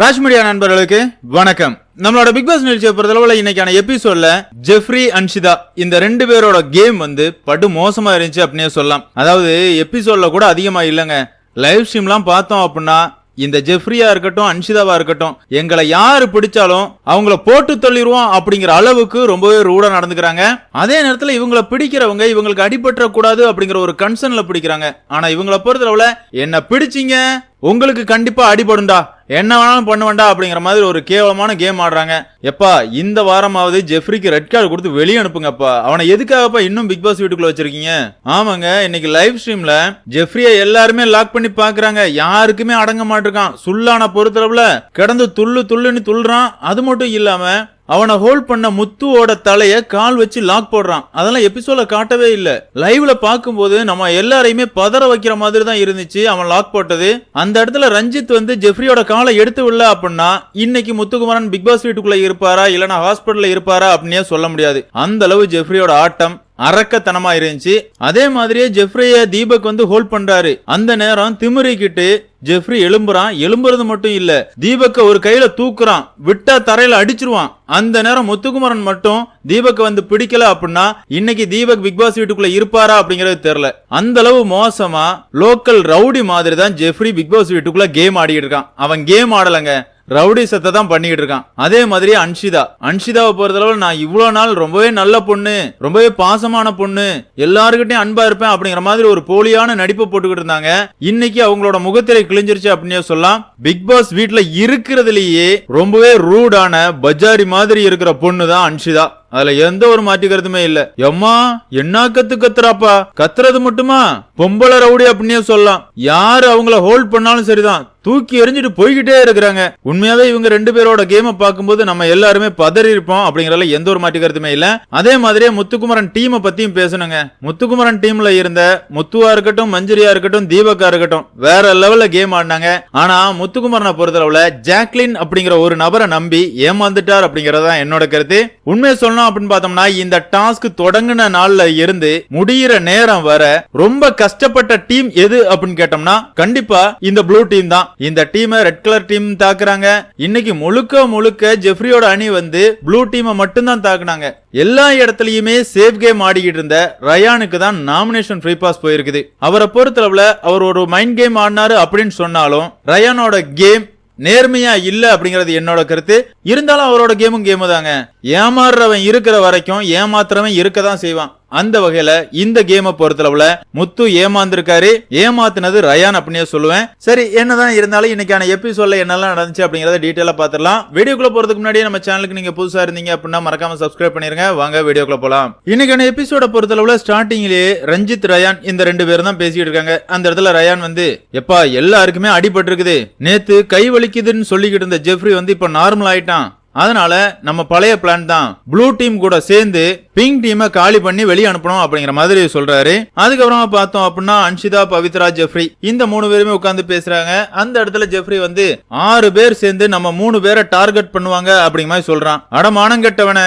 ராஜ்மீடியா நண்பர்களுக்கு வணக்கம். நம்மளோட பிக் பாஸ் நிகழ்ச்சியை பொறுத்தளவுல இன்னைக்கான எபிசோட்ல ஜெஃப்ரி அன்ஷிதா இந்த ரெண்டு பேரோட கேம் வந்து படு மோசமா இருந்துச்சு அப்படின்னே சொல்லலாம். அதாவது எபிசோட்ல கூட அதிகமா இல்லைங்க. லைவ் ஸ்ட்ரீம்லாம் பார்த்தோம் அப்படின்னா இந்த ஜெஃப்ரியா இருக்கட்டும் அன்ஷிதாவா இருக்கட்டும் எங்களை யாரு பிடிச்சாலும் அவங்கள போட்டு தள்ளிடுவோம் அப்படிங்கிற அளவுக்கு ரொம்பவே ரூடா நடந்துக்கிறாங்க. அதே நேரத்துல இவங்கள பிடிக்கிறவங்க இவங்களுக்கு அடிபட்டுற கூடாது அப்படிங்கிற ஒரு கன்சர்ன்ல பிடிக்கிறாங்க. ஆனா இவங்கள பொறுத்தளவுல என்ன பிடிச்சிங்க உங்களுக்கு கண்டிப்பா அடிபடும்டா. என்ன வேணாலும் பண்ணுவேன்டா அப்படிங்கிற மாதிரி ஒரு கேவலமான கேம் ஆடுறாங்க. எப்பா இந்த வாரமாவது ஜெஃப்ரிக்கு ரெட் கார்டு கொடுத்து வெளியே அனுப்புங்கப்பா. அவனை எதுக்காகப்பா இன்னும் பிக் பாஸ் வீட்டுக்குள்ள வச்சிருக்கீங்க? ஆமாங்க இன்னைக்கு லைவ் ஸ்ட்ரீம்ல ஜெஃப்ரியை எல்லாருமே லாக் பண்ணி பாக்குறாங்க. யாருக்குமே அடங்க மாட்டிருக்கான். சுல்லான பொறுத்தளவுல கிடந்து துள்ளு துள்ளுன்னு துள்ளுறான். அது மட்டும் இல்லாம அவனை ஹோல்ட் பண்ண முத்துவோட தலைய கால் வச்சு லாக் போடுறான். அதெல்லாம் எபிசோட காட்டவே இல்ல. லைவ்ல பார்க்கும்போது நம்ம எல்லாரையுமே பதற வைக்கிற மாதிரி தான் இருந்துச்சு அவன் லாக் போட்டது. அந்த இடத்துல ரஞ்சித் வந்து ஜெஃப்ரியோட காலை எடுத்து விடல அப்படின்னா இன்னைக்கு முத்துக்குமாரன் பிக் பாஸ் வீட்டுக்குள்ள இருப்பாரா இல்லனா ஹாஸ்பிட்டல்ல இருப்பாரா அப்படின்னே சொல்ல முடியாது. அந்த அளவு ஜெஃப்ரியோட ஆட்டம் அரக்கத்தனமா இருந்துச்சு. அதே மாதிரியே ஜெஃப்ரிய தீபக் வந்து ஹோல்ட் பண்றாரு. அந்த நேரம் திமிரிக்கிட்டு ஜெஃப்ரி எழும்புறான். எழும்புறது மட்டும் இல்ல தீபக்க ஒரு கையில தூக்குறான். விட்டா தரையில அடிச்சிருவான். அந்த நேரம் முத்துக்குமரன் மட்டும் தீபக் வந்து பிடிக்கல அப்படின்னா இன்னைக்கு தீபக் பிக் பாஸ் வீட்டுக்குள்ள இருப்பாரா அப்படிங்கறது தெரியல. அந்த அளவு மோசமா லோக்கல் ரவுடி மாதிரி தான் ஜெஃப்ரி பிக் பாஸ் வீட்டுக்குள்ள கேம் ஆடிட்டு இருக்கான். அவன் கேம் ஆடலங்க. ரவுடி சத்தை தான் பண்ணிக்கிட்டு இருக்கான். அதே மாதிரி அன்ஷிதா. அன்ஷிதாவை பொறுத்தளவு நான் இவ்வளோ நாள் ரொம்பவே நல்ல பொண்ணு ரொம்பவே பாசமான பொண்ணு எல்லாருக்கிட்டையும் அன்பா இருப்பேன் அப்படிங்கிற மாதிரி ஒரு போலியான நடிப்பை போட்டுக்கிட்டு இருந்தாங்க. இன்னைக்கு அவங்களோட முகத்திரை கிழிஞ்சிருச்சு அப்படின்னே சொல்லலாம். பிக் பாஸ் வீட்டுல இருக்கிறதுலயே ரொம்பவே ரூடான பஜாரி மாதிரி இருக்கிற பொண்ணு தான் அன்ஷிதா. அதுல எந்த ஒரு மாற்று கருத்துமே இல்ல. எம்மா என்ன கத்து கத்துறாப்பா? கத்துறது மட்டுமா? பொம்பளை ரவுடி அப்படின்னே சொல்லலாம். யாரு அவங்கள ஹோல்ட் பண்ணாலும் சரிதான். தூக்கி எறிஞ்சிட்டு போய்கிட்டே இருக்கிறாங்க. உண்மையாவே இவங்க ரெண்டு பேரோட கேமை பார்க்கும்போது நம்ம எல்லாருமே பதறி இருப்போம் அப்படிங்கறதுல எந்த ஒரு மாட்டிக்கிறதுமே இல்ல. அதே மாதிரியே முத்துக்குமரன் டீமை பத்தியும் பேசணுங்க. முத்துக்குமரன் டீம்ல இருந்த முத்துவா இருக்கட்டும் மஞ்சரியா இருக்கட்டும் தீபக்கா இருக்கட்டும் வேற லெவல்ல கேம் ஆடினாங்க. ஆனா முத்துக்குமரனை பொறுத்தளவுல ஜாக்லின் அப்படிங்கிற ஒரு நபரை நம்பி ஏமாந்துட்டார் அப்படிங்கறதான் என்னோட கருத்து. உண்மையை சொல்லணும் அப்படின்னு பார்த்தோம்னா இந்த டாஸ்க் தொடங்கின நாள்ல இருந்து முடியிற நேரம் வர ரொம்ப கஷ்டப்பட்ட டீம் எது அப்படின்னு கேட்டோம்னா கண்டிப்பா இந்த ப்ளூ டீம் தான். இந்த டீமை ரெட் கலர் டீம் தாக்குறாங்க. இன்னைக்கு முழுக்க முழுக்க ஜெஃப்ரியோட அணி வந்து ப்ளூ டீமை மட்டும்தான் தாக்குனாங்க. எல்லா இடத்துலயுமே சேஃப் கேம் ஆடிக்கிட்டு இருந்த ரயானுக்கு தான் நாமினேஷன் ஃப்ரீ பாஸ் போயிருக்குது. அவரை பொறுத்தளவுல அவர் ஒரு மைண்ட் கேம் ஆடினாரு அப்படின்னு சொன்னாலும் ரயானோட கேம் நேர்மையா இல்ல அப்படிங்கறது என்னோட கருத்து. இருந்தாலும் அவரோட கேமும் கேமு தாங்க ஏமாறுறவன் இருக்கிற வரைக்கும் ஏமாத்துறவன் இருக்க தான் செய்வான். அந்த வகையில இந்த கேமை பொறுத்தளவுல முத்து ஏமாந்துருக்காரு. ஏமாத்தினது ரயான் அப்படின்னே சொல்லுவேன். சரி என்னதான் இருந்தாலும் இன்னைக்கான எபிசோட்ல என்னெல்லாம் நடந்துச்சு அப்படிங்கறத டீட்டெயிலா பாத்திரலாம் வீடியோக்குள்ள போறதுக்கு முன்னாடியே நம்ம சேனலுக்கு நீங்க புதுசா இருந்தீங்க அப்படின்னா மறக்காம சப்ஸ்கிரைப் பண்ணிருங்க. வாங்க வீடியோக்குள்ள போலாம். இன்னைக்கான எபிசோட பொறுத்தளவுல ஸ்டார்டிங்லயே ரஞ்சித் ரயான் இந்த ரெண்டு பேரும் தான் பேசிட்டு இருக்காங்க. அந்த இடத்துல ரயான் வந்து எப்பா எல்லாருக்குமே அடிபட்டு இருக்குது நேத்து கை வலிக்குதுன்னு சொல்லிக்கிட்டு இருந்த ஜெஃப்ரி வந்து இப்ப நார்மல் ஆயிட்டான். அதனால நம்ம பழைய பிளான் தான். ப்ளூ டீம் கூட சேர்ந்து பிங்க் டீமை காலி பண்ணி வெளியே அனுப்பணும் அப்படிங்கிற மாதிரி சொல்றாரு. அதுக்கப்புறமா பார்த்தோம் அப்படின்னா அன்ஷிதா பவித்ரா ஜெஃப்ரி. இந்த மூணு பேருமே உட்காந்து பேசுறாங்க. அந்த இடத்துல ஜெஃப்ரி வந்து ஆறு பேர் சேர்ந்து நம்ம மூணு பேரை டார்கெட் பண்ணுவாங்க அப்படிங்கிற மாதிரி சொல்றான். அடமானம் கெட்டவன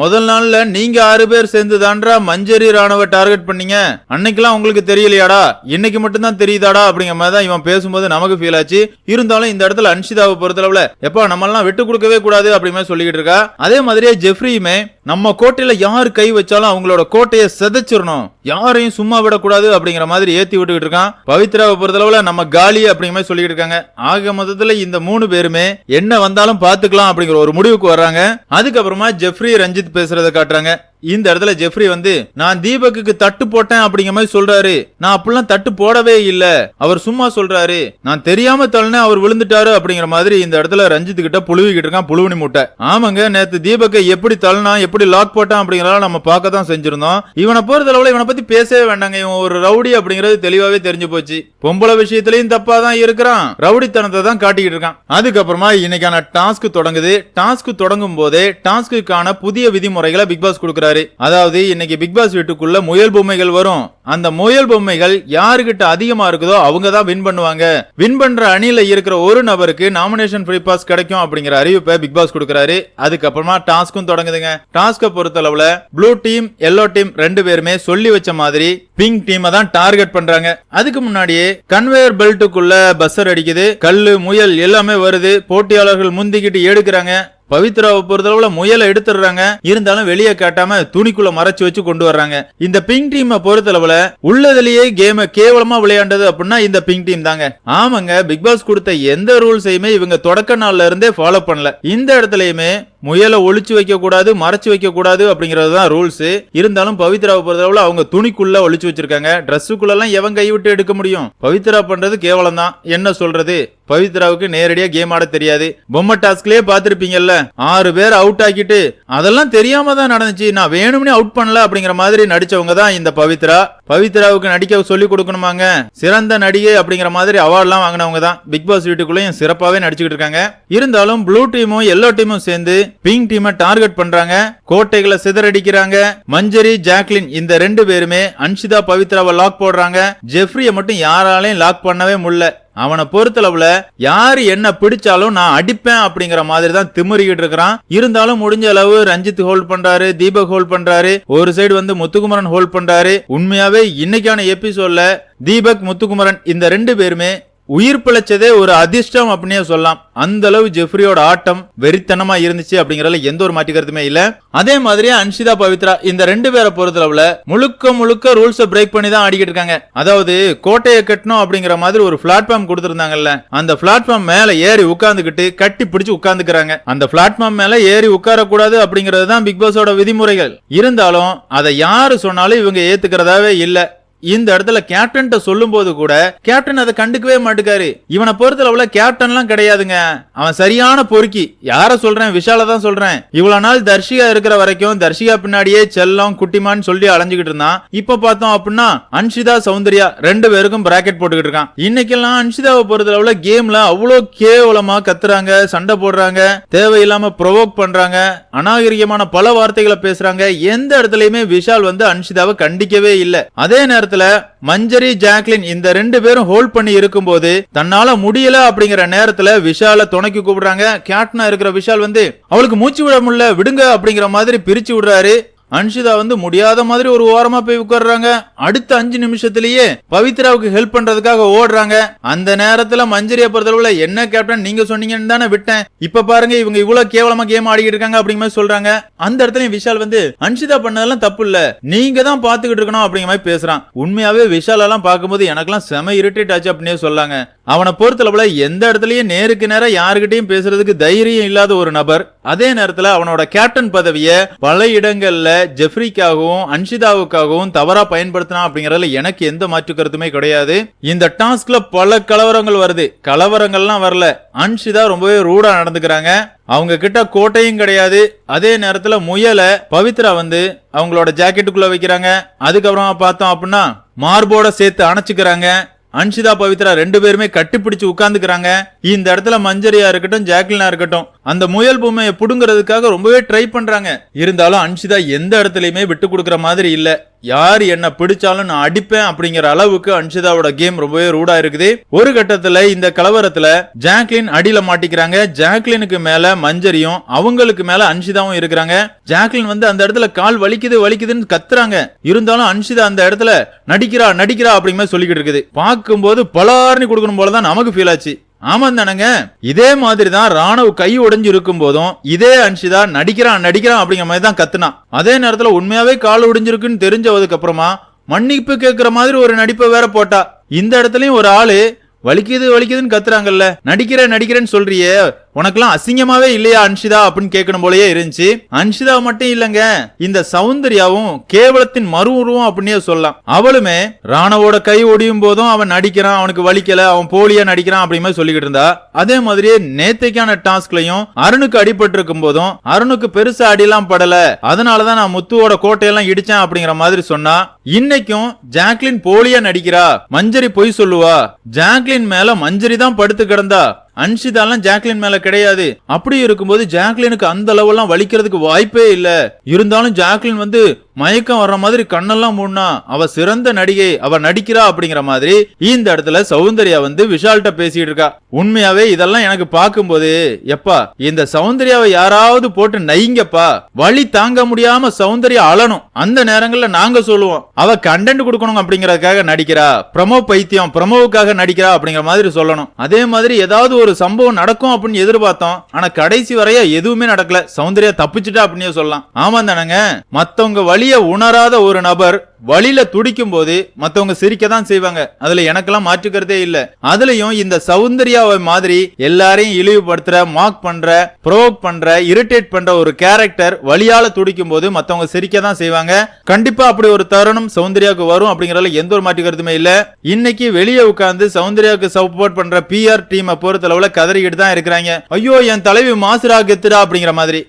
முதல் நாள்ல நீங்க ஆறு பேர் சேர்ந்து தான்றா மஞ்சரி ராணுவ டார்கெட் பண்ணீங்க? அன்னைக்கெல்லாம் உங்களுக்கு தெரியலையாடா? இன்னைக்கு மட்டும்தான் தெரியுதாடா அப்படிங்கிற மாதிரி தான் இவன் பேசும்போது நமக்கு ஃபீல் ஆச்சு. இருந்தாலும் இந்த இடத்துல அன்ஷிதாவை பொறுத்தளவுல எப்பா நம்ம எல்லாம் விட்டு கொடுக்கவே கூடாது அப்படிங்கிற மாதிரி சொல்லிக்கிட்டு இருக்கா. அதே மாதிரியே ஜெஃப்ரியுமே நம்ம கோட்டையில யார் கை வச்சாலும் அவங்களோட கோட்டையை செதைச்சிடணும். யாரையும் சும்மா விடக்கூடாது அப்படிங்கிற மாதிரி ஏத்தி விட்டுக்கிட்டு இருக்கான். பவித்ராவை பொறுத்தளவுல நம்ம காலி அப்படிங்கிற மாதிரி சொல்லிக்கிட்டு இருக்காங்க. ஆக மொத்தத்துல இந்த மூணு பேருமே என்ன வந்தாலும் பாத்துக்கலாம் அப்படிங்கிற ஒரு முடிவுக்கு வர்றாங்க. அதுக்கப்புறமா ஜெஃப்ரி ரஞ்சித் பேசுறதை காட்டுறாங்க. இந்த இடத்துல ஜெஃப்ரி வந்து நான் தீபக்குக்கு தட்டு போட்டேன் அப்படிங்கிற மாதிரி சொல்றாரு. நான் அப்படிலாம் தட்டு போடவே இல்ல. அவர் சும்மா சொல்றாரு நான் தெரியாம தள்ளினேன் அவர் விழுந்துட்டாரு அப்படிங்கிற மாதிரி இந்த இடத்துல ரஞ்சித் கிட்ட புழுவிக்கிட்டு இருக்கான் புழுவனி முட்டை. ஆமாங்க நேத்து தீபக்கை எப்படி தள்ளினா எப்படி லாக் போட்டான் அப்படிங்கறத நம்ம பார்க்க தான் செஞ்சிருந்தோம். இவனை பொறுத்தளவுல இவனை பத்தி பேசவே வேண்டாங்க. இவன் ஒரு ரவுடி அப்படிங்கறது தெளிவாவே தெரிஞ்சு போச்சு. பொம்பளை விஷயத்திலையும் தப்பா தான் இருக்கிறான். ரவுடித்தனத்தை தான் காட்டிக்கிட்டு இருக்கான். அதுக்கப்புறமா இன்னைக்கான டாஸ்க் தொடங்குது. டாஸ்க் தொடங்கும் போதே டாஸ்க்குக்கான புதிய விதிமுறைகளை பிக் பாஸ் கொடுக்குறாரு. சொல்லியிருக்காரு அதாவது இன்னைக்கு பிக் பாஸ் வீட்டுக்குள்ள முயல் பொம்மைகள் வரும். அந்த முயல் பொம்மைகள் யாருக்கிட்ட அதிகமா இருக்குதோ அவங்க தான் வின் பண்ணுவாங்க. வின் பண்ற அணியில இருக்கிற ஒரு நபருக்கு நாமினேஷன் ஃப்ரீ பாஸ் கிடைக்கும் அப்படிங்கிற அறிவிப்பை பிக் பாஸ் கொடுக்கறாரு. அதுக்கப்புறமா டாஸ்க்கும் தொடங்குதுங்க. டாஸ்க பொறுத்தளவுல ப்ளூ டீம் எல்லோ டீம் ரெண்டு பேருமே சொல்லி வச்ச மாதிரி பிங்க் டீமை தான் டார்கெட் பண்றாங்க. அதுக்கு முன்னாடியே கன்வேயர் பெல்ட்டுக்குள்ள பஸ்ஸர் அடிக்குது. கல்லு முயல் எல்லாமே வருது. போட்டியாளர்கள் முந்திக்கிட்டு எடுக்கிறாங்க. பவித்ராவை பொறுத்தளவுல முயலை எடுத்துடுறாங்க. இருந்தாலும் வெளியே காட்டாம துணிக்குள்ள மறைச்சு வச்சு கொண்டு வர்றாங்க. இந்த பிங்க் டீமை பொறுத்தளவுல உள்ளதுலயே கேம கேவலமா விளையாண்டது அப்படின்னா இந்த பிங்க் டீம் தாங்க. ஆமாங்க பிக் பாஸ் கொடுத்த எந்த ரூல்ஸையுமே இவங்க தொடக்க நாள்ல இருந்தே ஃபாலோ பண்ணல. இந்த இடத்துலயுமே முயலை ஒழிச்சு வைக்கக்கூடாது மறைச்சு வைக்கக்கூடாது அப்படிங்கிறது தான் ரூல்ஸு இருந்தாலும் பவித்ராவை பொறுத்தளவில் அவங்க துணிக்குள்ள ஒழிச்சு வச்சிருக்காங்க. ட்ரெஸ்ஸுக்குள்ளெல்லாம் எவன் கைவிட்டு எடுக்க முடியும்? பவித்ரா பண்றது கேவலம் தான் என்ன சொல்றது? பவித்ராவுக்கு நேரடியா கேம் ஆட தெரியாது. பொம்மை டாஸ்க்லயே பாத்திருப்பீங்கல்ல ஆறு பேர் அவுட் ஆக்கிட்டு அதெல்லாம் தெரியாம தான் நடந்துச்சு. நான் வேணும்னே அவுட் பண்ணல அப்படிங்கிற மாதிரி நடிச்சவங்க தான் இந்த பவித்ரா. பவித்ராவுக்கு நடிக்க சொல்லி கொடுக்கணுமாங்க? சிறந்த நடிகை அப்படிங்கிற மாதிரி அவார்ட்லாம் வாங்கினவங்க தான் பிக் பாஸ் வீட்டுக்குள்ளேயும் சிறப்பாகவே நடிச்சுக்கிட்டு இருக்காங்க. இருந்தாலும் ப்ளூ டீமும் எல்லோ டீமும் சேர்ந்து பிங்க் டீமை டார்கெட் பண்றாங்க. கோட்டைகளை சிதறடிக்கிறாங்க. மஞ்சரி ஜாக்லின் இந்த ரெண்டு பேருமே அன்ஷிதா பவித்ராவை லாக் போடுறாங்க. ஜெஃப்ரிய மட்டும் யாராலையும் லாக் பண்ணவே முடியல. அவனை பொறுத்தளவுல யாரு என்ன பிடிச்சாலும் நான் அடிப்பேன் அப்படிங்கிற மாதிரி தான் திமிரிக்கிட்டு இருக்கிறான். இருந்தாலும் முடிஞ்ச அளவு ரஞ்சித் ஹோல்ட் பண்றாரு தீபக் ஹோல்ட் பண்றாரு. ஒரு சைடு வந்து முத்துக்குமரன் ஹோல்ட் பண்றாரு. உண்மையாவே இன்னைக்கான எபிசோட்ல தீபக் முத்துக்குமரன் இந்த ரெண்டு பேருமே உயிர் பிழைச்சதே ஒரு அதிர்ஷ்டம் அப்படின்னே சொல்லலாம். அந்த அளவு ஜெஃப்ரியோட ஆட்டம் வெறித்தனமா இருந்துச்சு அப்படிங்கறதுல எந்த ஒரு மாற்று இல்ல. அதே மாதிரி அன்ஷிதா பவித்ரா இந்த ரெண்டு பேரை பொறுத்தளவுல முழுக்க முழுக்க ரூல்ஸை பிரேக் பண்ணி தான் ஆடிக்கிட்டு இருக்காங்க. அதாவது கோட்டையை கட்டணும் அப்படிங்கிற மாதிரி ஒரு பிளாட்ஃபார்ம் கொடுத்திருந்தாங்கல்ல. அந்த பிளாட்ஃபார்ம் மேல ஏறி உட்கார்ந்துகிட்டு கட்டி பிடிச்சு உட்கார்ந்துக்கிறாங்க. அந்த பிளாட்ஃபார்ம் மேல ஏறி உட்காரக்கூடாது அப்படிங்கிறது தான் பிக் பாஸோட விதிமுறைகள். இருந்தாலும் அதை யாரு சொன்னாலும் இவங்க ஏத்துக்கிறதாவே இல்லை. இந்த இடத்துல கேப்டன் சொல்லும் போது கூட கேப்டன் அதை கண்டுக்கவே மாட்டுக்காரு. இவனை பொறுத்தளவுல எல்லாம் கிடையாதுங்க. அவன் சரியான பொறுக்கி. யார சொல்றேன்? விஷால தான் சொல்றேன். இவ்வளவு நாள் தர்ஷிகா இருக்கிற வரைக்கும் தர்ஷிகா பின்னாடியே செல்லம் குட்டிமான்னு சொல்லி அலைஞ்சுக்கிட்டு இருந்தான். இப்ப பார்த்தோம் அப்படின்னா அன்ஷிதா சௌந்தர்யா ரெண்டு பேருக்கும் பிராக்கெட் போட்டுக்கிட்டு இருக்கான். இன்னைக்கெல்லாம் அன்ஷிதாவை பொறுத்தளவுல கேம்ல அவ்வளோ கேவலமா கத்துறாங்க சண்டை போடுறாங்க தேவையில்லாம ப்ரொவோக் பண்றாங்க அநாகரிகமான பல வார்த்தைகளை பேசுறாங்க. எந்த இடத்துலயுமே விஷால் வந்து அன்ஷிதாவை கண்டிக்கவே இல்ல. அதே நேரம் நேரத்துல மஞ்சரி ஜாக்லின் இந்த ரெண்டு பேரும் ஹோல்ட் பண்ணி இருக்கும்போது தன்னால முடியல அப்படிங்கிற நேரத்துல விஷால துணைக்கு கூப்பிடுறாங்க. கேப்டனா இருக்கிற விஷால் வந்து அவளுக்கு மூச்சு விட முடியல விடுங்க அப்படிங்கிற மாதிரி பிரிச்சு விடுறாரு. அன்ஷிதா வந்து முடியாத மாதிரி ஒரு ஓரமா போய் உட்கார்றாங்க. அடுத்த அஞ்சு நிமிஷத்திலேயே பவித்ராவுக்கு ஹெல்ப் பண்றதுக்காக ஓடுறாங்க. அந்த நேரத்துல மஞ்சரியை பொறுத்தளவுல என்ன கேப்டன் நீங்க சொன்னீங்கன்னு தானே விட்டேன். இப்ப பாருங்க இவங்க இவ்வளவு கேவலமா கேம் ஆடிக்கிட்டு இருக்காங்க அப்படிங்கிற மாதிரி சொல்றாங்க. அந்த இடத்துல விஷால் வந்து அன்ஷிதா பண்ணதெல்லாம் தப்பு இல்ல. நீங்க தான் பாத்துக்கிட்டு இருக்கணும் அப்படிங்கிற மாதிரி பேசுறான். உண்மையாவே விஷால் எல்லாம் பார்க்கும்போது எனக்கெல்லாம் செம இரிட்டேட் ஆச்சு அப்படின்னே சொல்லாங்க. அவனை பொறுத்தளவுல எந்த இடத்துலயும் நேருக்கு நேரம் யாருகிட்டயும் பேசுறதுக்கு தைரியம் இல்லாத ஒரு நபர். அதே நேரத்துல அவனோட கேப்டன் பதவிய பல இடங்கள்ல ஜெஃப்ரிக்காகவும் அன்ஷிதாவுக்காகவும் தவறா பயன்படுத்தினான் அப்படிங்கறதுல எனக்கு எந்த மாற்று கருத்துமே கிடையாது. இந்த டாஸ்க்ல பல கலவரங்கள் வருது. கலவரங்கள்லாம் வரல. அன்ஷிதா ரொம்பவே ரூடா நடந்துக்கிறாங்க. அவங்க கிட்ட கோட்டையும் கிடையாது. அதே நேரத்துல முயலை பவித்ரா வந்து அவங்களோட ஜாக்கெட்டுக்குள்ள வைக்கிறாங்க. அதுக்கப்புறமா பார்த்தோம் அப்படின்னா மார்போட சேர்த்து அணைச்சுக்கிறாங்க. அன்ஷிதா பவித்ரா ரெண்டு பேருமே கட்டிப்பிடிச்சு உட்காந்துக்கிறாங்க இந்த இடத்துல மஞ்சரியா இருக்கட்டும் ஜாக்லினா இருக்கட்டும் அந்த முயல் பொம்மையை புடுங்கிறதுக்காக ரொம்பவே ட்ரை பண்றாங்க. இருந்தாலும் அன்ஷிதா எந்த இடத்துலையுமே விட்டு கொடுக்குற மாதிரி இல்ல. யார் என்ன பிடிச்சாலும் நான் அடிப்பேன் அப்படிங்கிற அளவுக்கு அன்ஷிதாவோட கேம் ரொம்பவே ரூடா இருக்குது. ஒரு கட்டத்துல இந்த கலவரத்துல ஜாக்லின் அடியில மாட்டிக்கிறாங்க. ஜாக்லினுக்கு மேல மஞ்சரியும் அவங்களுக்கு மேல அன்ஷிதாவும் இருக்கிறாங்க. ஜாக்லின் வந்து அந்த இடத்துல கால் வலிக்குது வலிக்குதுன்னு கத்துறாங்க. இருந்தாலும் அன்ஷிதா அந்த இடத்துல நடிக்கிறா நடிக்கிறா அப்படிங்கிற சொல்லிக்கிட்டு இருக்குது. பார்க்கும்போது பலார்னு கொடுக்கணும் போலதான் நமக்கு ஃபீல் ஆச்சு. ஆமாந்தானங்க. இதே மாதிரி தான் ராணுவ கை உடைஞ்சு இருக்கும் போதும் இதே அன்ஷிதா நடிக்கிறான் நடிக்கிறான் அப்படிங்கிற மாதிரி தான் கத்துனான் அதே நேரத்துல உண்மையாவே கால் உடைஞ்சிருக்குன்னு தெரிஞ்சதுக்கு அப்புறமா மன்னிப்பு கேட்கிற மாதிரி ஒரு நடிப்பை வேற போட்டா. இந்த இடத்துலயும் ஒரு ஆளு வலிக்குது வலிக்குதுன்னு கத்துறாங்கல்ல. நடிக்கிறேன் நடிக்கிறேன்னு சொல்றியே. உனக்கெல்லாம் அசிங்கமாவே இல்லையா அன்ஷிதா? அப்படின்னு கேட்கணும் போலயே இருந்துச்சு. அன்ஷிதா மட்டும் இல்லங்க. இந்த சௌந்தர்யாவும் கேவலத்தின் மறு உருவம் அப்படின்னே சொல்லலாம். அவளுமே ராணவோட கை ஒடியும் போதும் அவன் நடிக்கிறான் அவனுக்கு வலிக்கல அவன் போலியா நடிக்கிறான் அப்படின்னு சொல்லிக்கிட்டு இருந்தா. அதே மாதிரியே நேத்தைக்கான டாஸ்க்லயும் அருணுக்கு அடிபட்டு இருக்கும் போதும் அருணுக்கு பெருசா அடியெல்லாம் படல. அதனாலதான் நான் முத்துவோட கோட்டையெல்லாம் இடிச்சேன் அப்படிங்கிற மாதிரி சொன்னா இன்னைக்கும் ஜாக்லின் போலியா நடிக்கிறா? மஞ்சரி பொய் சொல்லுவா. ஜாக்லின் மேல மஞ்சரி தான் படுத்து கிடந்தா. அன்ஷிதாலாம் ஜாக்லின் மேல கிடையாது. அப்படி இருக்கும்போது ஜாக்லினுக்கு அந்த அளவெல்லாம் வலிக்கிறதுக்கு வாய்ப்பே இல்ல. இருந்தாலும் ஜாக்லின் வந்து மயக்கம் வர்ற மாதிரி கண்ணெல்லாம் மூடனா அவ சிறந்த நடிகை அவ நடிக்கிறா அப்படிங்கிற மாதிரி இந்த இடத்துல சௌந்தர்யா வந்து விஷால்கிட்ட பேசிட்டு இருக்கா. உண்மையாவே இதெல்லாம் எனக்கு பார்க்கும்போது எப்பா இந்த சௌந்தர்யாவை யாராவது போட்டு நைங்கப்பா வழி தாங்க முடியாம சௌந்தர்யா அழணும். அந்த நேரங்கள்ல நாங்க சொல்லுவோம் அவ கண்டென்ட் கொடுக்கணும் அப்படிங்கறதுக்காக நடிக்கிறா பிரமோ பைத்தியம் பிரமோவுக்காக நடிக்கிறா அப்படிங்கிற மாதிரி சொல்லணும். அதே மாதிரி ஏதாவது ஒரு சம்பவம் நடக்கும் அப்படின்னு எதிர்பார்த்தோம் ஆனா கடைசி வரைய எதுவுமே நடக்கல. சௌந்தர்யா தப்பிச்சுட்டா அப்படின்னு சொல்லலாம். ஆமா தானங்க மத்தவங்க வழி வழிய உணராத ஒரு நபர் வழியில துடிக்கும் போது மத்தவங்க சிரிக்க தான் செய்வாங்க. அதுல எனக்கெல்லாம் மாற்றுக்கிறதே இல்ல. அதுலயும் இந்த சௌந்தர்யாவை மாதிரி எல்லாரையும் இழிவுபடுத்துற மார்க் பண்ற ப்ரோவோக் பண்ற இரிட்டேட் பண்ற ஒரு கேரக்டர் வழியால துடிக்கும் போது மத்தவங்க சிரிக்க தான் செய்வாங்க. கண்டிப்பா அப்படி ஒரு தருணம் சௌந்தர்யாவுக்கு வரும் அப்படிங்கறதுல எந்த ஒரு மாற்றுக்கிறதுமே இல்ல. இன்னைக்கு வெளியே உட்கார்ந்து சௌந்தர்யாவுக்கு சப்போர்ட் பண்ற பிஆர் டீமை பொறுத்தளவுல கதறிக்கிட்டு தான் இருக்கிறாங்க. ஐயோ என் தலைவி மாசுரா கெத்துடா அப்படிங்கிற மாதிரி.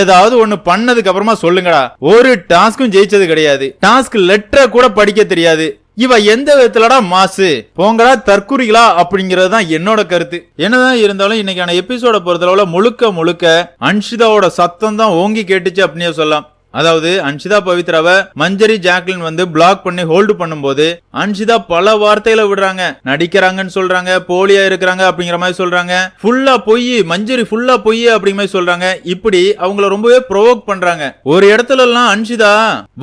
ஏதாவது ஒண்ணு பண்ணதுக்கு அப்புறமா சொல்லுங்கடா. ஒரு டாஸ்க்கும் ஜெயிச்சது கிடையாது. டாஸ்க் லெட்டரை கூட படிக்க தெரியாது. இவ எந்த விதத்துலடா மாசு? போங்கடா தற்குறிகளா அப்படிங்கறது தான் என்னோட கருத்து. என்னதான் இருந்தாலும் இன்னைக்கான எபிசோட பொறுத்தளவுல முழுக்க முழுக்க அன்ஷிதாவோட சத்தம் தான் ஓங்கி கேட்டுச்சு அப்படின்னே சொல்லலாம். அதாவது அன்ஷிதா பவித்ராவை மஞ்சரி ஜாக்லின் வந்து பிளாக் பண்ணி ஹோல்டு பண்ணும்போது அன்ஷிதா பல வார்த்தைகளை விடுறாங்க. நடிக்கிறாங்கன்னு சொல்றாங்க போலியா இருக்கிறாங்க அப்படிங்கிற மாதிரி சொல்றாங்க. ஃபுல்லா பொய் மஞ்சரி ஃபுல்லா பொய் அப்படிங்கிற மாதிரி சொல்றாங்க. இப்படி அவங்கள ரொம்பவே ப்ரொவோக் பண்றாங்க. ஒரு இடத்துல எல்லாம் அன்ஷிதா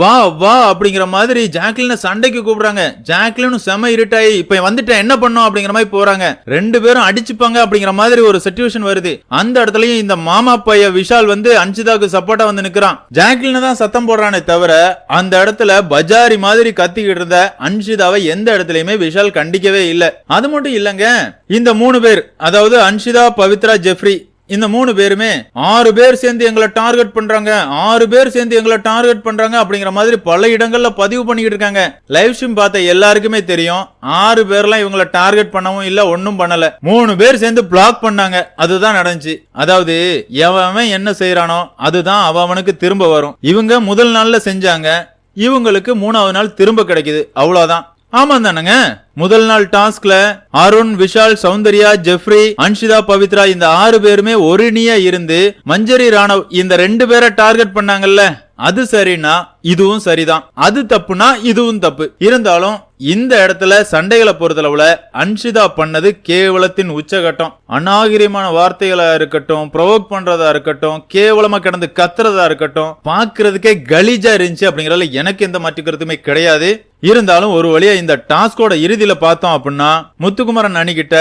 வா வா அப்படிங்கிற மாதிரி ஜாக்லின சண்டைக்கு கூப்பிடுறாங்க. ஜாக்லினும் செம இருட்டாயி இப்ப வந்துட்டேன் என்ன பண்ணும்? அப்படிங்கிற மாதிரி போறாங்க. ரெண்டு பேரும் அடிச்சுப்பாங்க அப்படிங்கிற மாதிரி ஒரு சுச்சுவேஷன் வருது. அந்த இடத்துலயும் இந்த மாமா பைய விஷால் வந்து அன்ஷிதாவுக்கு சப்போர்ட்டா வந்து நிக்கிறான். ஜாக்லின் தான் சத்தம் போடுறானே தவிர அந்த இடத்துல பஜாரி மாதிரி கத்திக்கிட்டு இருந்த அன்ஷிதாவை எந்த இடத்துலயுமே விஷால் கண்டிக்கவே இல்ல. அது மட்டும் இல்லங்க. இந்த மூணு பேர் அதாவது அன்ஷிதா பவித்ரா ஜெஃப்ரி இந்த மூணு பேருமே ஆறு பேர் சேர்ந்து எங்களை டார்கெட் பண்றாங்க. ஆறு பேர் சேர்ந்து எங்களை டார்கெட் பண்றாங்க அப்படிங்கிற மாதிரி பல இடங்கள்ல பதிவு பண்ணிக்கிட்டு இருக்காங்க. லைவ் ஸ்ட்ரீம் பார்த்த எல்லாருக்குமே தெரியும். ஆறு பேர்லாம் இவங்கள டார்கெட் பண்ணவும் இல்ல ஒன்னும் பண்ணல. மூணு பேர் சேர்ந்து பிளாக் பண்ணாங்க. அதுதான் நடந்துச்சு. அதாவது எவன் என்ன செய்யறானோ அதுதான் அவ அவனுக்கு திரும்ப வரும். இவங்க முதல் நாள்ல செஞ்சாங்க. இவங்களுக்கு மூணாவது நாள் திரும்ப கிடைக்குது. அவ்வளவுதான். ஆமா தானங்க முதல் நாள் டாஸ்க்ல அருண் விஷால் சௌந்தர்யா ஜெஃப்ரி அன்ஷிதா பவித்ரா இந்த ஆறு பேருமே ஒரு இருந்து மஞ்சரி ராணவ் இந்த ரெண்டு பேரை டார்கெட் பண்ணாங்கல்ல. அது சரின்னா இதுவும் சரிதான். அது தப்புனா இதுவும் தப்பு. இருந்தாலும் இந்த இடத்துல சண்டைகளை பொறுத்தளவுல அன்ஷிதா பண்ணது கேவலத்தின் உச்சகட்டம். அநாகரிகமான வார்த்தைகளா இருக்கட்டும் ப்ரொவோக் பண்றதா இருக்கட்டும் கேவலமா கிடந்து கத்துறதா இருக்கட்டும் பாக்குறதுக்கே கலீஜா இருந்துச்சு அப்படிங்கறதுல எனக்கு எந்த மாற்று கருத்துமே கிடையாது. இருந்தாலும் ஒரு வழியா இந்த டாஸ்கோட இறுதியில பார்த்தோம் அப்படின்னா முத்துக்குமரன் அணிகிட்ட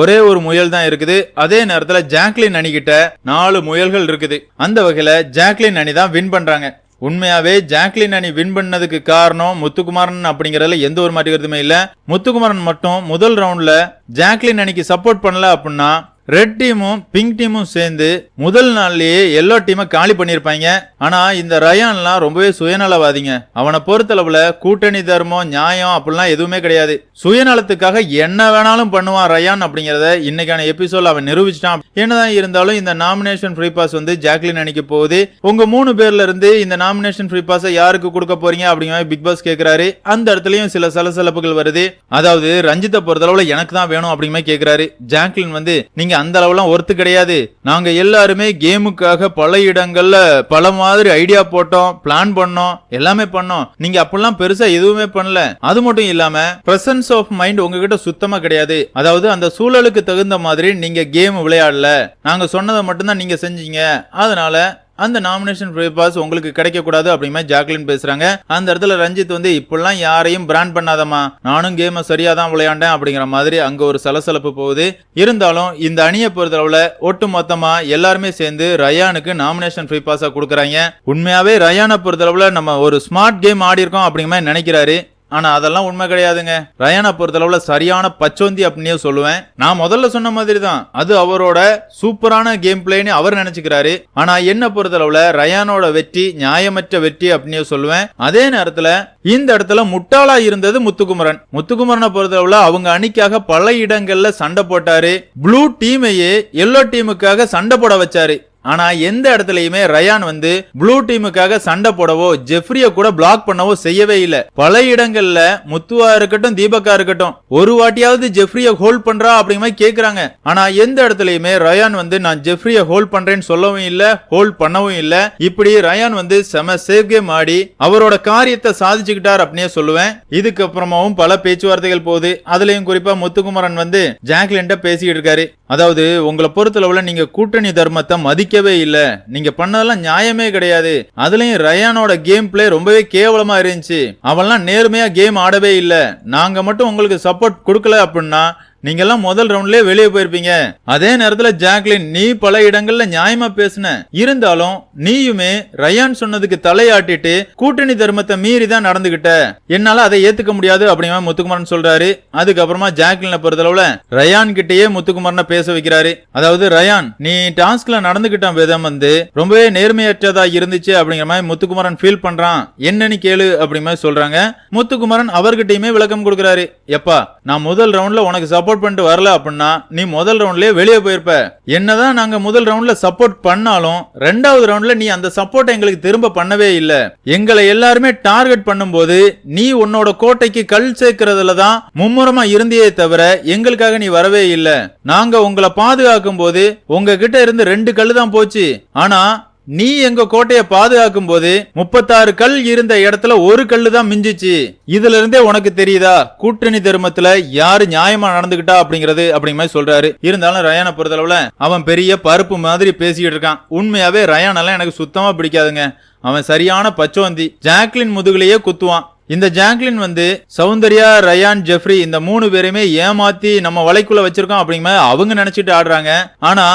ஒரே ஒரு முயல் தான் இருக்குது. அதே நேரத்துல ஜாக்லின் அணிகிட்ட நாலு முயல்கள் இருக்குது. அந்த வகையில ஜாக்லின் அணி தான் வின் பண்றாங்க. உண்மையாவே ஜாக்லின் அணி வின் பண்ணதுக்கு காரணம் முத்துக்குமாரன் அப்படிங்கறதுல எந்த ஒரு மாற்று இல்ல. முத்துக்குமாரன் மட்டும் முதல் ரவுண்ட்ல ஜாக்லின் அணிக்கு சப்போர்ட் பண்ணல அப்படின்னா ரெட் டீமும் பிங்க் டீமும் சேர்ந்து முதல் நாள்லயே எல்லோ டீமை காலி பண்ணியிருப்பாங்க. ஆனா இந்த ரயான்லாம் ரொம்பவே சுயநலவாதிங்க. அவனை பொறுத்தளவுல கூட்டணி தர்மம் நியாயம் அப்படிலாம் எதுவுமே கிடையாது. சுயநலத்துக்காக என்ன வேணாலும் பண்ணுவான் ரயான் அப்படிங்கறத இன்னைக்கான எபிசோட் அவன் நிரூபிச்சிட்டான். என்னதான் இருந்தாலும் இந்த நாமினேஷன் ஃப்ரீ பாஸ் வந்து ஜாக்லின் அணிக்கு போகுது. உங்க மூணு பேர்ல இருந்து இந்த நாமினேஷன் ஃப்ரீ பாஸை யாருக்கு கொடுக்க போறீங்க அப்படிங்கிற பிக் பாஸ் கேக்குறாரு. அந்த இடத்துலயும் சில சலசலப்புகள் வருது. அதாவது ரஞ்சித்தை பொறுத்தளவுல எனக்கு தான் வேணும் அப்படிங்கிற மாதிரி கேக்குறாரு. ஜாக்லின் வந்து நீங்க அந்த அளவுலாம் ஒர்த்து கிடையாது. நாங்க எல்லாருமே கேமுக்காக பல இடங்கள்ல பல மாதிரி ஐடியா போட்டோம் பிளான் பண்ணோம் எல்லாமே பண்ணோம். நீங்க அப்பெல்லாம் பெருசா எதுவுமே பண்ணல. அது மட்டும் இல்லாம பிரசன்ஸ் ஆஃப் மைண்ட் உங்ககிட்ட சுத்தமா கிடையாது. அதாவது அந்த சூழலுக்கு தகுந்த மாதிரி நீங்க கேம் விளையாடல. நாங்க சொன்னதை மட்டும்தான் நீங்க செஞ்சீங்க. அதனால அந்த நாமினேஷன் ஃப்ரீ பாஸ் உங்களுக்கு கிடைக்கக்கூடாது அப்படிமே ஜாக்லின் பேசுறாங்க. அந்த இடத்துல ரஞ்சித் வந்து இப்படிலாம் யாரையும் பிராண்ட் பண்ணாதம்மா. நானும் கேமை சரியா தான் விளையாண்டேன் அப்படிங்கிற மாதிரி அங்க ஒரு சலசலப்பு போகுது. இருந்தாலும் இந்த அணியை பொறுத்தளவுல ஒட்டு மொத்தமா எல்லாருமே சேர்ந்து ரயானுக்கு நாமினேஷன் ஃப்ரீ பாஸா கொடுக்குறாங்க. உண்மையாவே ரயானை பொறுத்தளவுல நம்ம ஒரு ஸ்மார்ட் கேம் ஆடி இருக்கோம் அப்படிங்கிற மாதிரி நினைக்கிறாரு. ஆனா அதெல்லாம் உண்மை கிடையாதுங்க. ரயானை பொறுத்தளவுல சரியான பச்சோந்தி அப்படின்னே சொல்லுவேன். நான் முதல்ல சொன்ன மாதிரி தான் அது அவரோட சூப்பரான கேம் பிளேன்னு அவர் நினைச்சுக்கிறாரு. ஆனா என்ன பொறுத்தளவுல ரயானோட வெற்றி நியாயமற்ற வெற்றி அப்படின்னே சொல்லுவேன். அதே நேரத்துல இந்த இடத்துல முட்டாளா இருந்தது முத்துக்குமரன். முத்துக்குமரனை பொறுத்தளவுல அவங்க அணிக்காக பல இடங்கள்ல சண்டை போட்டாரு. ப்ளூ டீமையே எல்லோ டீமுக்காக சண்டை போட வச்சாரு. ஆனா எந்த இடத்துலயுமே ரயான் வந்து ப்ளூ டீமுக்காக சண்டை போடவோ ஜெஃப்ரிய கூட பிளாக் பண்ணவோ செய்யவே இல்ல. பல இடங்கள்ல முத்துவா இருக்கட்டும் தீபக்கா இருக்கட்டும் ஒரு வாட்டியாவது ஜெஃப்ரிய ஹோல்ட் பண்றா அப்படிங்கிற மாதிரி கேக்குறாங்க. ஆனா எந்த இடத்துலயுமே ரயான் வந்து நான் ஜெஃப்ரிய ஹோல்ட் பண்றேன்னு சொல்லவும் இல்ல ஹோல்ட் பண்ணவும் இல்ல. இப்படி ரயான் வந்து செம சேஃப் கேம் ஆடி அவரோட காரியத்தை சாதிச்சுக்கிட்டார் அப்படின்னே சொல்லுவேன். இதுக்கப்புறமாவும் பல பேச்சுவார்த்தைகள் போகுது. அதுலயும் குறிப்பா முத்துக்குமரன் வந்து ஜாக்லின்ட்ட பேசிக்கிட்டு இருக்காரு. அதாவது உங்களை பொறுத்தளவுல நீங்க கூட்டணி தர்மத்தை பிடிக்கவே இல்லை. நீங்க பண்ணதெல்லாம் நியாயமே கிடையாது. அதுலயும் ரயானோட கேம் பிளே ரொம்பவே கேவலமா இருந்துச்சு. அவன்லாம் நேர்மையா கேம் ஆடவே இல்லை. நாங்க மட்டும் உங்களுக்கு சப்போர்ட் கொடுக்கல அப்படின்னா நீங்கெல்லாம் முதல் ரவுண்ட்லயே வெளியே போயிருப்பீங்க. அதே நேரத்துல ஜாக்லின் நீ பல இடங்கள்ல நியாயமா பேசுன. இருந்தாலும் நீயுமே ரயான் சொன்னதுக்கு தலையாட்டிட்டு கூட்டணி தர்மத்தை மீறி தான் நடந்துகிட்ட. என்னால அதை ஏத்துக்க முடியாது அப்படிங்க முத்துக்குமரன் சொல்றாரு. அதுக்கப்புறமா ஜாக்லினை பொறுத்தளவுல ரயான் கிட்டயே முத்துக்குமரனை பேச வைக்கிறாரு. அதாவது ரயான் நீ டாஸ்க்ல நடந்துகிட்ட விதம் வந்து ரொம்பவே நேர்மையற்றதா இருந்துச்சு அப்படிங்கிற மாதிரி முத்துக்குமரன் ஃபீல் பண்றான். என்னன்னு கேளு அப்படிங்கிற மாதிரி சொல்றாங்க. முத்துக்குமரன் அவர்கிட்டயுமே விளக்கம் கொடுக்கறாரு. எப்பா நான் முதல் ரவுண்ட்ல உனக்கு சப்போர்ட் சப்போர்ட் பண்ணிட்டு வரல அப்படின்னா நீ முதல் ரவுண்ட்லயே வெளியே போயிருப்ப. என்னதான் நாங்க முதல் ரவுண்ட்ல சப்போர்ட் பண்ணாலும் ரெண்டாவது ரவுண்ட்ல நீ அந்த சப்போர்ட் எங்களுக்கு திரும்ப பண்ணவே இல்லை. எங்களை எல்லாருமே டார்கெட் பண்ணும்போது நீ உன்னோட கோட்டைக்கு கல் சேர்க்கறதுல தான் மும்முரமா இருந்தியே தவிர எங்களுக்காக நீ வரவே இல்லை. நாங்க உங்களை பாதுகாக்கும் போது உங்ககிட்ட இருந்து ரெண்டு கல் தான் போச்சு. ஆனா நீ எங்க கோட்டையை பாதுகாக்கும் போது முப்பத்தாறு கல் இருந்த இடத்துல ஒரு கல்லு தான் மிஞ்சிச்சு. இதுல இருந்தே உனக்கு தெரியுதா? கூட்டணி தர்மத்துல யாரு நியாயமா நடந்துகிட்டா அப்படிங்கறது அப்படிங்கிற மாதிரி சொல்றாரு. இருந்தாலும் ரயானை பொறுத்தளவுல அவன் பெரிய பருப்பு மாதிரி பேசிக்கிட்டு இருக்கான். உண்மையாவே ரயானெல்லாம் எனக்கு சுத்தமா பிடிக்காதுங்க. அவன் சரியான பச்சோந்தி. ஜாக்லின் முதுகுலயே குத்துவான். இந்த ஜாக்லின் வந்து சௌந்தர்யா ரயான் ஜெஃப்ரி இந்த மூணு பேருமே ஏமாத்தி நம்ம வலைக்குள்ள வச்சிருக்கோம் அப்படிங்கிற அவங்க நினைச்சிட்டு ஆடுறாங்க. ஆனா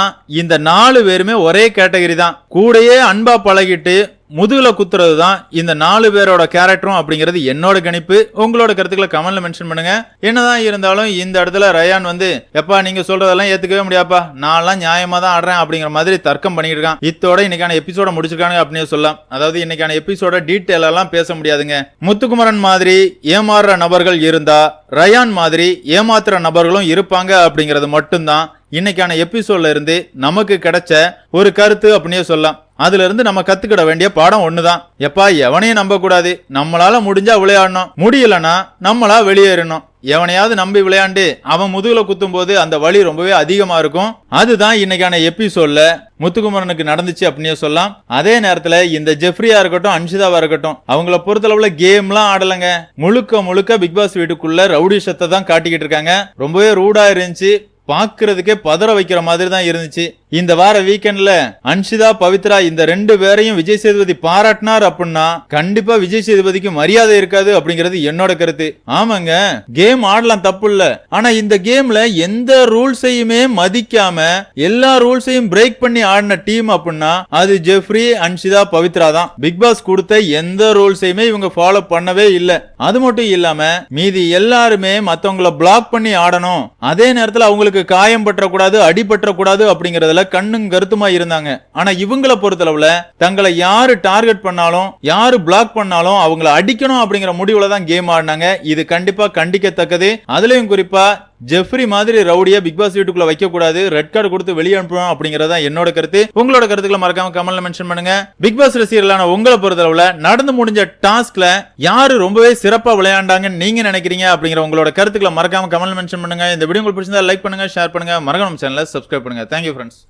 இந்த நாலு பேருமே ஒரே கேட்டகரி தான். கூடையே அன்பா பழகிட்டு முதுகில் குத்துறது தான் இந்த நாலு பேரோட கேரக்டரும் அப்படிங்கிறது என்னோட கணிப்பு. உங்களோட கருத்துக்களை கமெண்ட்ல மென்ஷன் பண்ணுங்க. என்னதான் இருந்தாலும் இந்த இடத்துல ரயான் வந்து எப்பா நீங்க சொல்றதெல்லாம் ஏத்துக்கவே முடியாப்பா நான்லாம் நியாயமா தான் ஆடுறேன் அப்படிங்கிற மாதிரி தர்க்கம் பண்ணிட்டு இருக்கான். இத்தோட இன்னைக்கான எபிசோட முடிச்சிருக்காங்க அப்படின்னு சொல்லலாம். அதாவது இன்னைக்கான எபிசோட டீட்டெயில் எல்லாம் பேச முடியாதுங்க. முத்துக்குமரன் மாதிரி ஏமாறுற நபர்கள் இருந்தா ரயான் மாதிரி ஏமாத்துற நபர்களும் இருப்பாங்க அப்படிங்கிறது மட்டும்தான். இன்னைக்கான எபிசோட்ல இருந்து நமக்கு கிடைச்ச ஒரு கருத்து அப்படின்னே சொல்லலாம். அதிலிருந்து நம்ம கத்துக்கிட வேண்டிய பாடம் ஒண்ணுதான். எப்பா எவனையும் நம்ப கூடாது நம்மளால முடிஞ்சா விளையாடணும். முடியலன்னா நம்மளா வெளியேறணும். எவனையாவது நம்பி விளையாண்டு அவன் முதுகுல குத்தும் போது அந்த வலி ரொம்பவே அதிகமா இருக்கும். அதுதான் இன்னைக்கான எபிசோட்ல முத்துக்குமரனுக்கு நடந்துச்சு அப்படின்னு சொல்லலாம். அதே நேரத்துல இந்த ஜெஃப்ரியா இருக்கட்டும் அன்ஷிதாவா இருக்கட்டும் அவங்கள பொறுத்தளவுல கேம்லாம் ஆடலங்க. முழுக்க முழுக்க பிக் பாஸ் வீட்டுக்குள்ள ரவுடிஷத்தை தான் காட்டிக்கிட்டு இருக்காங்க. ரொம்பவே ரூடா இருந்துச்சு. பாக்குறதுக்கே பதற வைக்கிற மாதிரி தான் இருந்துச்சு. இந்த வார வீக்கெண்ட்ல அன்ஷிதா பவித்ரா இந்த ரெண்டு பேரையும் விஜய் சேதுபதி பாராட்டினார் அப்படின்னா கண்டிப்பா விஜய் சேதுபதிக்கு மரியாதை இருக்காது அப்படிங்கிறது என்னோட கருத்து. ஆமாங்க கேம் ஆடலாம் தப்பு இல்ல ஆனா இந்த கேம்ல எந்த ரூல்ஸையுமே மதிக்காம எல்லா ரூல்ஸையும் பிரேக் பண்ணி ஆடின டீம் அப்படின்னா அது ஜெஃப்ரி அன்ஷிதா பவித்ரா தான். பிக் பாஸ் கொடுத்த எந்த ரூல்ஸையுமே இவங்க ஃபாலோ பண்ணவே இல்ல. அது மட்டும் இல்லாம மீதி எல்லாருமே மத்தவங்கள பிளாக் பண்ணி ஆடணும். அதே நேரத்துல அவங்களுக்கு காயம் பற்றக்கூடாது அடிபற்றக்கூடாது அப்படிங்கறதுல கண்ணும் கருத்துமா இருந்தாங்க. ஆனா இவங்கள பொறுத்தளவுல தங்களை யாரு டார்கெட் பண்ணாலும் யாரு பிளாக் பண்ணாலும் அவங்கள அடிக்கணும் அப்படிங்கிற முடிவுல தான் கேம் ஆடினாங்க. இது கண்டிப்பா கண்டிக்கத்தக்கது. அதுலயும் குறிப்பா ஜெஃப்ரி மாதிரி ரவுடியா பிக் பாஸ் வீட்டுக்குள்ள வைக்கக்கூடாது. ரெட் கார்டு கொடுத்து வெளியே அனுப்பணும் அப்படிங்கறத என்னோட கருத்து. உங்களோட கருத்துக்களை மறக்காம கமெண்ட்ல மென்ஷன் பண்ணுங்க. பிக் பாஸ் ரசிகர்களான உங்களை பொறுத்தளவுல நடந்து முடிஞ்ச டாஸ்க்ல யாரு ரொம்பவே சிறப்பா விளையாண்டாங்கன்னு நீங்க நினைக்கிறீங்க அப்படிங்கிற உங்களோட கருத்துக்களை மறக்காம கமல் மென்ஷன் பண்ணுங்க. இந்த வீடியோ உங்களுக்கு பிடிச்சிருந்தா லைக் பண்ணுங்க ஷேர் பண்ணுங்க. மறக்காம சேனலை சப்ஸ்கிரைப் பண்ணுங்க. Thank you friends